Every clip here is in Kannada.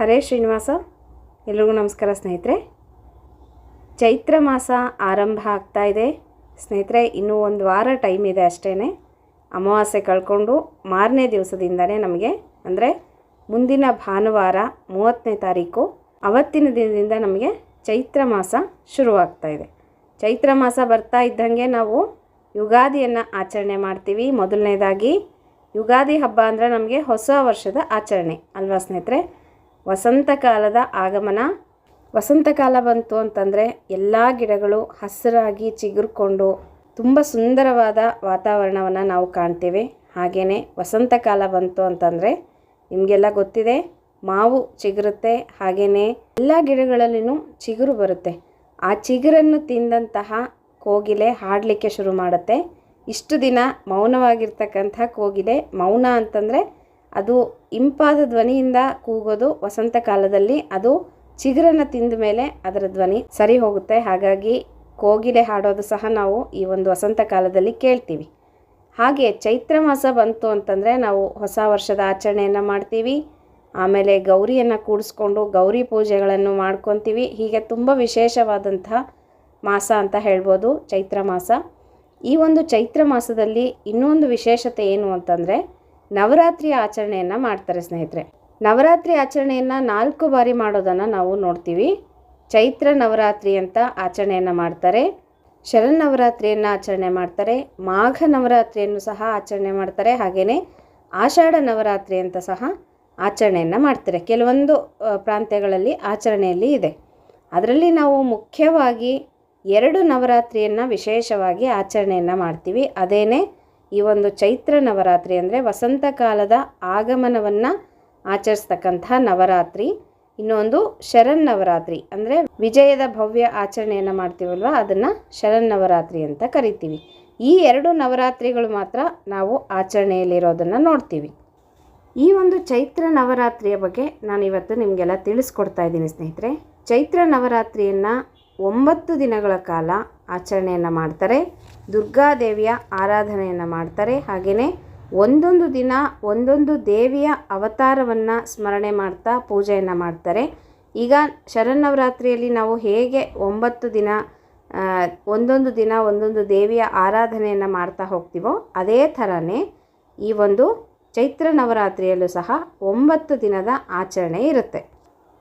ಹರೇ ಶ್ರೀನಿವಾಸ, ಎಲ್ರಿಗೂ ನಮಸ್ಕಾರ ಸ್ನೇಹಿತರೆ. ಚೈತ್ರ ಮಾಸ ಆರಂಭ ಆಗ್ತಾ ಇದೆ. ಸ್ನೇಹಿತರೆ, ಇನ್ನೂ ಒಂದು ವಾರ ಟೈಮ್ ಇದೆ ಅಷ್ಟೇ ಅಮಾವಾಸ್ಯೆ ಕಳ್ಕೊಂಡು ಮಾರನೇ ದಿವಸದಿಂದನೇ ನಮಗೆ, ಅಂದರೆ ಮುಂದಿನ ಭಾನುವಾರ ಮೂವತ್ತನೇ ತಾರೀಕು, ಅವತ್ತಿನ ದಿನದಿಂದ ನಮಗೆ ಚೈತ್ರ ಮಾಸ ಶುರುವಾಗ್ತಾ ಇದೆ. ಚೈತ್ರ ಮಾಸ ಬರ್ತಾ ಇದ್ದಂಗೆ ನಾವು ಯುಗಾದಿಯನ್ನು ಆಚರಣೆ ಮಾಡ್ತೀವಿ. ಮೊದಲನೇದಾಗಿ, ಯುಗಾದಿ ಹಬ್ಬ ಅಂದರೆ ನಮಗೆ ಹೊಸ ವರ್ಷದ ಆಚರಣೆ, ಅಲ್ವಾ ಸ್ನೇಹಿತರೆ? ವಸಂತ ಕಾಲದ ಆಗಮನ. ವಸಂತ ಕಾಲ ಬಂತು ಅಂತಂದರೆ ಎಲ್ಲ ಗಿಡಗಳು ಹಸಿರಾಗಿ ಚಿಗುರ್ಕೊಂಡು ತುಂಬ ಸುಂದರವಾದ ವಾತಾವರಣವನ್ನು ನಾವು ಕಾಣ್ತೇವೆ. ಹಾಗೆಯೇ ವಸಂತ ಕಾಲ ಬಂತು ಅಂತಂದರೆ ನಿಮಗೆಲ್ಲ ಗೊತ್ತಿದೆ, ಮಾವು ಚಿಗುರುತ್ತೆ ಹಾಗೆಯೇ ಎಲ್ಲ ಗಿಡಗಳಲ್ಲಿನೂ ಚಿಗುರು ಬರುತ್ತೆ. ಆ ಚಿಗುರನ್ನು ತಿಂದಂತಹ ಕೋಗಿಲೆ ಹಾಡಲಿಕ್ಕೆ ಶುರು ಮಾಡುತ್ತೆ. ಇಷ್ಟು ದಿನ ಮೌನವಾಗಿರ್ತಕ್ಕಂಥ ಕೋಗಿಲೆ ಮೌನ ಅಂತಂದರೆ ಅದು ಇಂಪಾದ ಧ್ವನಿಯಿಂದ ಕೂಗೋದು ವಸಂತ ಕಾಲದಲ್ಲಿ. ಅದು ಚಿಗುರನ್ನು ತಿಂದ ಮೇಲೆ ಅದರ ಧ್ವನಿ ಸರಿ ಹೋಗುತ್ತೆ. ಹಾಗಾಗಿ ಕೋಗಿಲೆ ಹಾಡೋದು ಸಹ ನಾವು ಈ ಒಂದು ವಸಂತ ಕಾಲದಲ್ಲಿ ಕೇಳ್ತೀವಿ. ಹಾಗೆ ಚೈತ್ರ ಮಾಸ ಬಂತು ಅಂತಂದರೆ ನಾವು ಹೊಸ ವರ್ಷದ ಆಚರಣೆಯನ್ನು ಮಾಡ್ತೀವಿ. ಆಮೇಲೆ ಗೌರಿಯನ್ನು ಕೂಡಿಸ್ಕೊಂಡು ಗೌರಿ ಪೂಜೆಗಳನ್ನು ಮಾಡ್ಕೊತೀವಿ. ಹೀಗೆ ತುಂಬ ವಿಶೇಷವಾದಂಥ ಮಾಸ ಅಂತ ಹೇಳ್ಬೋದು ಚೈತ್ರ ಮಾಸ. ಈ ಒಂದು ಚೈತ್ರ ಮಾಸದಲ್ಲಿ ಇನ್ನೊಂದು ವಿಶೇಷತೆ ಏನು ಅಂತಂದರೆ ನವರಾತ್ರಿ ಆಚರಣೆಯನ್ನು ಮಾಡ್ತಾರೆ ಸ್ನೇಹಿತರೆ. ನವರಾತ್ರಿ ಆಚರಣೆಯನ್ನು ನಾಲ್ಕು ಬಾರಿ ಮಾಡೋದನ್ನು ನಾವು ನೋಡ್ತೀವಿ. ಚೈತ್ರ ನವರಾತ್ರಿ ಅಂತ ಆಚರಣೆಯನ್ನು ಮಾಡ್ತಾರೆ. ಶರನ್ನವರಾತ್ರಿಯನ್ನು ಆಚರಣೆ ಮಾಡ್ತಾರೆ. ಮಾಘ ನವರಾತ್ರಿಯನ್ನು ಸಹ ಆಚರಣೆ ಮಾಡ್ತಾರೆ. ಹಾಗೆಯೇ ಆಷಾಢ ನವರಾತ್ರಿ ಅಂತ ಸಹ ಆಚರಣೆಯನ್ನು ಮಾಡ್ತಾರೆ. ಕೆಲವೊಂದು ಪ್ರಾಂತ್ಯಗಳಲ್ಲಿ ಆಚರಣೆಯಲ್ಲಿ ಇದೆ. ಅದರಲ್ಲಿ ನಾವು ಮುಖ್ಯವಾಗಿ ಎರಡು ನವರಾತ್ರಿಯನ್ನು ವಿಶೇಷವಾಗಿ ಆಚರಣೆಯನ್ನು ಮಾಡ್ತೀವಿ. ಅದೇನೇ ಈ ಒಂದು ಚೈತ್ರ ನವರಾತ್ರಿ ಅಂದರೆ ವಸಂತ ಕಾಲದ ಆಗಮನವನ್ನು ಆಚರಿಸ್ತಕ್ಕಂಥ ನವರಾತ್ರಿ. ಇನ್ನೊಂದು ಶರನ್ನವರಾತ್ರಿ ಅಂದರೆ ವಿಜಯದ ಭವ್ಯ ಆಚರಣೆಯನ್ನು ಮಾಡ್ತೀವಲ್ವ? ಅದನ್ನು ಶರನ್ನವರಾತ್ರಿ ಅಂತ ಕರಿತೀವಿ. ಈ ಎರಡು ನವರಾತ್ರಿಗಳು ಮಾತ್ರ ನಾವು ಆಚರಣೆಯಲ್ಲಿರೋದನ್ನು ನೋಡ್ತೀವಿ. ಈ ಒಂದು ಚೈತ್ರ ನವರಾತ್ರಿಯ ಬಗ್ಗೆ ನಾನು ಇವತ್ತು ನಿಮಗೆಲ್ಲ ತಿಳಿಸ್ಕೊಡ್ತಾ ಇದ್ದೀನಿ ಸ್ನೇಹಿತರೆ. ಚೈತ್ರ ನವರಾತ್ರಿಯನ್ನು ಒಂಬತ್ತು ದಿನಗಳ ಕಾಲ ಆಚರಣೆಯನ್ನು ಮಾಡ್ತಾರೆ. ದುರ್ಗಾದೇವಿಯ ಆರಾಧನೆಯನ್ನು ಮಾಡ್ತಾರೆ. ಹಾಗೆಯೇ ಒಂದೊಂದು ದಿನ ಒಂದೊಂದು ದೇವಿಯ ಅವತಾರವನ್ನು ಸ್ಮರಣೆ ಮಾಡ್ತಾ ಪೂಜೆಯನ್ನು ಮಾಡ್ತಾರೆ. ಈಗ ಶರನ್ನವರಾತ್ರಿಯಲ್ಲಿ ನಾವು ಹೇಗೆ ಒಂಬತ್ತು ದಿನ ಒಂದೊಂದು ದಿನ ಒಂದೊಂದು ದೇವಿಯ ಆರಾಧನೆಯನ್ನು ಮಾಡ್ತಾ ಹೋಗ್ತೀವೋ ಅದೇ ಥರನೇ ಈ ಒಂದು ಚೈತ್ರ ನವರಾತ್ರಿಯಲ್ಲೂ ಸಹ ಒಂಬತ್ತು ದಿನದ ಆಚರಣೆ ಇರುತ್ತೆ.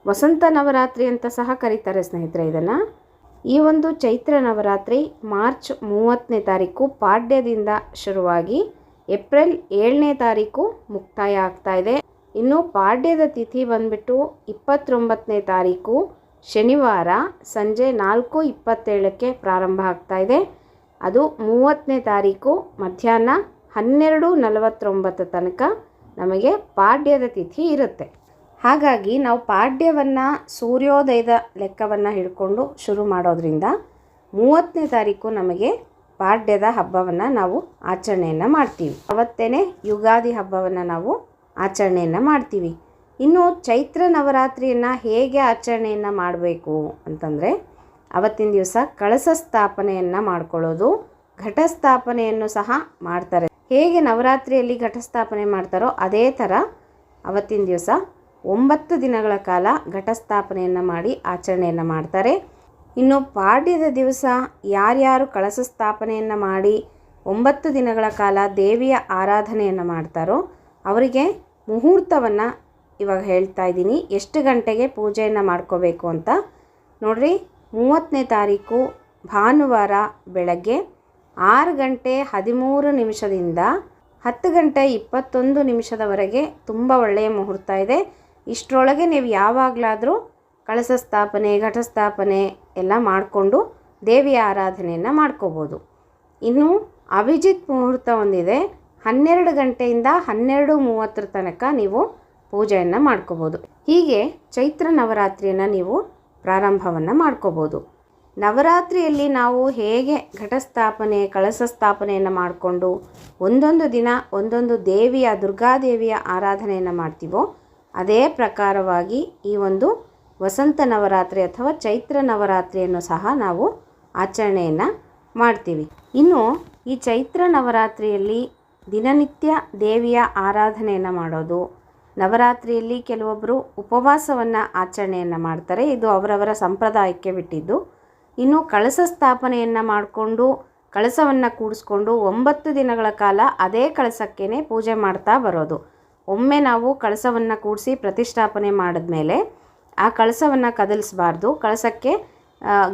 ವಸಂತ ನವರಾತ್ರಿ ಅಂತ ಸಹ ಕರೀತಾರೆ ಸ್ನೇಹಿತರೆ ಇದನ್ನು. ಈ ಒಂದು ಚೈತ್ರ ನವರಾತ್ರಿ ಮಾರ್ಚ್ ಮೂವತ್ತನೇ ತಾರೀಕು ಪಾಡ್ಯದಿಂದ ಶುರುವಾಗಿ ಏಪ್ರಿಲ್ ಏಳನೇ ತಾರೀಕು ಮುಕ್ತಾಯ ಆಗ್ತಾ ಇದೆ. ಇನ್ನು ಪಾಡ್ಯದ ತಿಥಿ ಬಂದ್ಬಿಟ್ಟು ಇಪ್ಪತ್ತೊಂಬತ್ತನೇ ತಾರೀಕು ಶನಿವಾರ ಸಂಜೆ ನಾಲ್ಕು ಇಪ್ಪತ್ತೇಳಕ್ಕೆ ಪ್ರಾರಂಭ ಆಗ್ತಾ ಇದೆ. ಅದು ಮೂವತ್ತನೇ ತಾರೀಕು ಮಧ್ಯಾಹ್ನ ಹನ್ನೆರಡು ನಲವತ್ತೊಂಬತ್ತು ತನಕ ನಮಗೆ ಪಾಡ್ಯದ ತಿಥಿ ಇರುತ್ತೆ. ಹಾಗಾಗಿ ನಾವು ಪಾಡ್ಯವನ್ನು ಸೂರ್ಯೋದಯದ ಲೆಕ್ಕವನ್ನು ಹಿಡ್ಕೊಂಡು ಶುರು ಮಾಡೋದ್ರಿಂದ ಮೂವತ್ತನೇ ತಾರೀಕು ನಮಗೆ ಪಾಡ್ಯದ ಹಬ್ಬವನ್ನು ನಾವು ಆಚರಣೆಯನ್ನು ಮಾಡ್ತೀವಿ. ಅವತ್ತೇ ಯುಗಾದಿ ಹಬ್ಬವನ್ನು ನಾವು ಆಚರಣೆಯನ್ನು ಮಾಡ್ತೀವಿ. ಇನ್ನು ಚೈತ್ರ ನವರಾತ್ರಿಯನ್ನು ಹೇಗೆ ಆಚರಣೆಯನ್ನು ಮಾಡಬೇಕು ಅಂತಂದರೆ ಅವತ್ತಿನ ದಿವಸ ಕಳಸ ಸ್ಥಾಪನೆಯನ್ನು ಮಾಡ್ಕೊಳ್ಳೋದು ಘಟಸ್ಥಾಪನೆಯನ್ನು ಸಹ ಮಾಡ್ತಾರೆ. ಹೇಗೆ ನವರಾತ್ರಿಯಲ್ಲಿ ಘಟಸ್ಥಾಪನೆ ಮಾಡ್ತಾರೋ ಅದೇ ಥರ ಅವತ್ತಿನ ದಿವಸ ಒಂಬತ್ತು ದಿನಗಳ ಕಾಲ ಘಟಸ್ಥಾಪನೆಯನ್ನು ಮಾಡಿ ಆಚರಣೆಯನ್ನು ಮಾಡ್ತಾರೆ. ಇನ್ನು ಪಾಡ್ಯದ ದಿವಸ ಯಾರ್ಯಾರು ಕಳಸ ಸ್ಥಾಪನೆಯನ್ನು ಮಾಡಿ ಒಂಬತ್ತು ದಿನಗಳ ಕಾಲ ದೇವಿಯ ಆರಾಧನೆಯನ್ನು ಮಾಡ್ತಾರೋ ಅವರಿಗೆ ಮುಹೂರ್ತವನ್ನು ಇವಾಗ ಹೇಳ್ತಾ ಇದ್ದೀನಿ. ಎಷ್ಟು ಗಂಟೆಗೆ ಪೂಜೆಯನ್ನು ಮಾಡ್ಕೋಬೇಕು ಅಂತ ನೋಡ್ರಿ. ಮೂವತ್ತನೇ ತಾರೀಕು ಭಾನುವಾರ ಬೆಳಗ್ಗೆ ಆರು ಗಂಟೆ ಹದಿಮೂರು ನಿಮಿಷದಿಂದ ಹತ್ತು ಗಂಟೆ ಇಪ್ಪತ್ತೊಂದು ನಿಮಿಷದವರೆಗೆ ತುಂಬ ಒಳ್ಳೆಯ ಮುಹೂರ್ತ ಇದೆ. ಇಷ್ಟರೊಳಗೆ ನೀವು ಯಾವಾಗಲಾದರೂ ಕಳಸ ಸ್ಥಾಪನೆ ಘಟಸ್ಥಾಪನೆ ಎಲ್ಲ ಮಾಡಿಕೊಂಡು ದೇವಿಯ ಆರಾಧನೆಯನ್ನು ಮಾಡ್ಕೋಬೋದು. ಇನ್ನು ಅಭಿಜಿತ್ ಮುಹೂರ್ತ ಒಂದಿದೆ. ಹನ್ನೆರಡು ಗಂಟೆಯಿಂದ ಹನ್ನೆರಡು ಮೂವತ್ತರ ತನಕ ನೀವು ಪೂಜೆಯನ್ನು ಮಾಡ್ಕೋಬೋದು. ಹೀಗೆ ಚೈತ್ರ ನವರಾತ್ರಿಯನ್ನು ನೀವು ಪ್ರಾರಂಭವನ್ನು ಮಾಡ್ಕೋಬೋದು. ನವರಾತ್ರಿಯಲ್ಲಿ ನಾವು ಹೇಗೆ ಘಟಸ್ಥಾಪನೆ ಕಳಸ ಸ್ಥಾಪನೆಯನ್ನು ಮಾಡಿಕೊಂಡು ಒಂದೊಂದು ದಿನ ಒಂದೊಂದು ದೇವಿಯ, ದುರ್ಗಾದೇವಿಯ ಆರಾಧನೆಯನ್ನು ಮಾಡ್ತೀವೋ ಅದೇ ಪ್ರಕಾರವಾಗಿ ಈ ಒಂದು ವಸಂತ ನವರಾತ್ರಿ ಅಥವಾ ಚೈತ್ರ ನವರಾತ್ರಿಯನ್ನು ಸಹ ನಾವು ಆಚರಣೆಯನ್ನು ಮಾಡ್ತೀವಿ. ಇನ್ನು ಈ ಚೈತ್ರ ನವರಾತ್ರಿಯಲ್ಲಿ ದಿನನಿತ್ಯ ದೇವಿಯ ಆರಾಧನೆಯನ್ನು ಮಾಡೋದು, ನವರಾತ್ರಿಯಲ್ಲಿ ಕೆಲವೊಬ್ಬರು ಉಪವಾಸವನ್ನು ಆಚರಣೆಯನ್ನು ಮಾಡ್ತಾರೆ. ಇದು ಅವರವರ ಸಂಪ್ರದಾಯಕ್ಕೆ ಬಿಟ್ಟಿದ್ದು, ಇನ್ನು ಕಳಸ ಸ್ಥಾಪನೆಯನ್ನು ಮಾಡಿಕೊಂಡು, ಕಳಸವನ್ನು ಕೂಡಿಸ್ಕೊಂಡು ಒಂಬತ್ತು ದಿನಗಳ ಕಾಲ ಅದೇ ಕಳಸಕ್ಕೇ ಪೂಜೆ ಮಾಡ್ತಾ ಬರೋದು. ಒಮ್ಮೆ ನಾವು ಕಳಸವನ್ನು ಕೂಡಿಸಿ ಪ್ರತಿಷ್ಠಾಪನೆ ಮಾಡಿದ್ಮೇಲೆ ಆ ಕಳಸವನ್ನು ಕದಲಿಸಬಾರ್ದು. ಕಳಸಕ್ಕೆ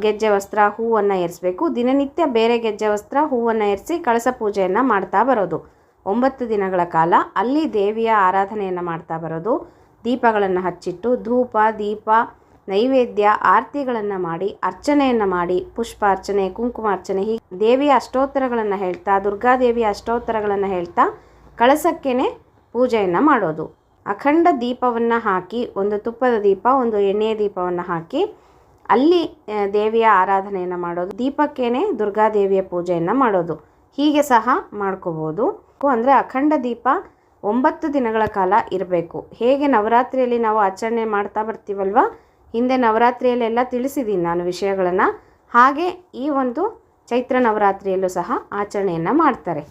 ಗೆಜ್ಜೆ ವಸ್ತ್ರ, ಹೂವನ್ನು ಏರಿಸಬೇಕು. ದಿನನಿತ್ಯ ಬೇರೆ ಗೆಜ್ಜೆ ವಸ್ತ್ರ, ಹೂವನ್ನು ಏರಿಸಿ ಕಳಸ ಪೂಜೆಯನ್ನು ಮಾಡ್ತಾ ಬರೋದು. ಒಂಬತ್ತು ದಿನಗಳ ಕಾಲ ಅಲ್ಲಿ ದೇವಿಯ ಆರಾಧನೆಯನ್ನು ಮಾಡ್ತಾ ಬರೋದು. ದೀಪಗಳನ್ನು ಹಚ್ಚಿಟ್ಟು ಧೂಪ, ದೀಪ, ನೈವೇದ್ಯ, ಆರತಿಗಳನ್ನು ಮಾಡಿ, ಅರ್ಚನೆಯನ್ನು ಮಾಡಿ, ಪುಷ್ಪಾರ್ಚನೆ, ಕುಂಕುಮಾರ್ಚನೆ, ಹೀಗೆ ದೇವಿಯ ಅಷ್ಟೋತ್ತರಗಳನ್ನು ಹೇಳ್ತಾ, ದುರ್ಗಾದೇವಿಯ ಅಷ್ಟೋತ್ತರಗಳನ್ನು ಹೇಳ್ತಾ ಕಳಸಕ್ಕೇನೆ ಪೂಜೆಯನ್ನು ಮಾಡೋದು. ಅಖಂಡ ದೀಪವನ್ನು ಹಾಕಿ, ಒಂದು ತುಪ್ಪದ ದೀಪ, ಒಂದು ಎಣ್ಣೆಯ ದೀಪವನ್ನು ಹಾಕಿ, ಅಲ್ಲಿ ದೇವಿಯ ಆರಾಧನೆಯನ್ನು ಮಾಡೋದು. ದೀಪಕ್ಕೇನೆ ದುರ್ಗಾದೇವಿಯ ಪೂಜೆಯನ್ನು ಮಾಡೋದು. ಹೀಗೆ ಸಹ ಮಾಡ್ಕೋಬೋದು. ಅಂದರೆ ಅಖಂಡ ದೀಪ ಒಂಬತ್ತು ದಿನಗಳ ಕಾಲ ಇರಬೇಕು. ಹೇಗೆ ನವರಾತ್ರಿಯಲ್ಲಿ ನಾವು ಆಚರಣೆ ಮಾಡ್ತಾ ಬರ್ತೀವಲ್ವ? ಹಿಂದೆ ನವರಾತ್ರಿಯಲ್ಲೆಲ್ಲ ತಿಳಿಸಿದ್ದೀನಿ ನಾನು ವಿಷಯಗಳನ್ನು. ಹಾಗೆ ಈ ಒಂದು ಚೈತ್ರ ನವರಾತ್ರಿಯಲ್ಲೂ ಸಹ ಆಚರಣೆಯನ್ನು ಮಾಡ್ತಾರೆ.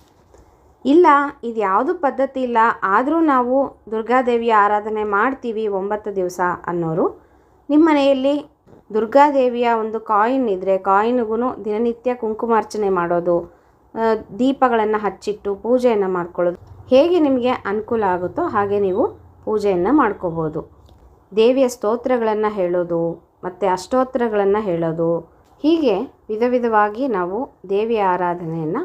ಇಲ್ಲ, ಇದು ಯಾವುದು ಪದ್ಧತಿ ಇಲ್ಲ. ಆದರೂ ನಾವು ದುರ್ಗಾದೇವಿಯ ಆರಾಧನೆ ಮಾಡ್ತೀವಿ ಒಂಬತ್ತು ದಿವಸ ಅನ್ನೋರು. ನಿಮ್ಮ ಮನೆಯಲ್ಲಿ ದುರ್ಗಾದೇವಿಯ ಒಂದು ಕಾಯಿನ್ ಇದ್ದರೆ ಕಾಯಿನ್ಗೂ ದಿನನಿತ್ಯ ಕುಂಕುಮಾರ್ಚನೆ ಮಾಡೋದು ದೀಪಗಳನ್ನು ಹಚ್ಚಿಟ್ಟು ಪೂಜೆಯನ್ನು ಮಾಡ್ಕೊಳ್ಳೋದು. ಹೇಗೆ ನಿಮಗೆ ಅನುಕೂಲ ಆಗುತ್ತೋ ಹಾಗೆ ನೀವು ಪೂಜೆಯನ್ನು ಮಾಡ್ಕೋಬೋದು. ದೇವಿಯ ಸ್ತೋತ್ರಗಳನ್ನು ಹೇಳೋದು, ಮತ್ತು ಅಷ್ಟೋತ್ರಗಳನ್ನು ಹೇಳೋದು, ಹೀಗೆ ವಿಧ ವಿಧವಾಗಿ ನಾವು ದೇವಿಯ ಆರಾಧನೆಯನ್ನು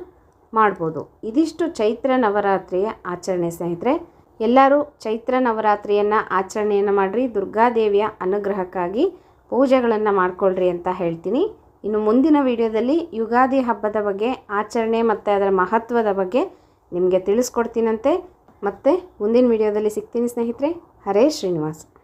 ಮಾಡ್ಬೋದು. ಇದಿಷ್ಟು ಚೈತ್ರ ನವರಾತ್ರಿಯ ಆಚರಣೆ ಸ್ನೇಹಿತರೆ. ಎಲ್ಲರೂ ಚೈತ್ರ ನವರಾತ್ರಿಯನ್ನು ಆಚರಣೆಯನ್ನು ಮಾಡಿರಿ ದುರ್ಗಾದೇವಿಯ ಅನುಗ್ರಹಕ್ಕಾಗಿ ಪೂಜೆಗಳನ್ನು ಮಾಡಿಕೊಳ್ಳ್ರಿ ಅಂತ ಹೇಳ್ತೀನಿ. ಇನ್ನು ಮುಂದಿನ ವಿಡಿಯೋದಲ್ಲಿ ಯುಗಾದಿ ಹಬ್ಬದ ಬಗ್ಗೆ, ಆಚರಣೆ ಮತ್ತು ಅದರ ಮಹತ್ವದ ಬಗ್ಗೆ ನಿಮಗೆ ತಿಳಿಸ್ಕೊಡ್ತೀನಂತೆ. ಮತ್ತೆ ಮುಂದಿನ ವಿಡಿಯೋದಲ್ಲಿ ಸಿಗ್ತೀನಿ ಸ್ನೇಹಿತರೆ. ಹರೇ ಶ್ರೀನಿವಾಸ್.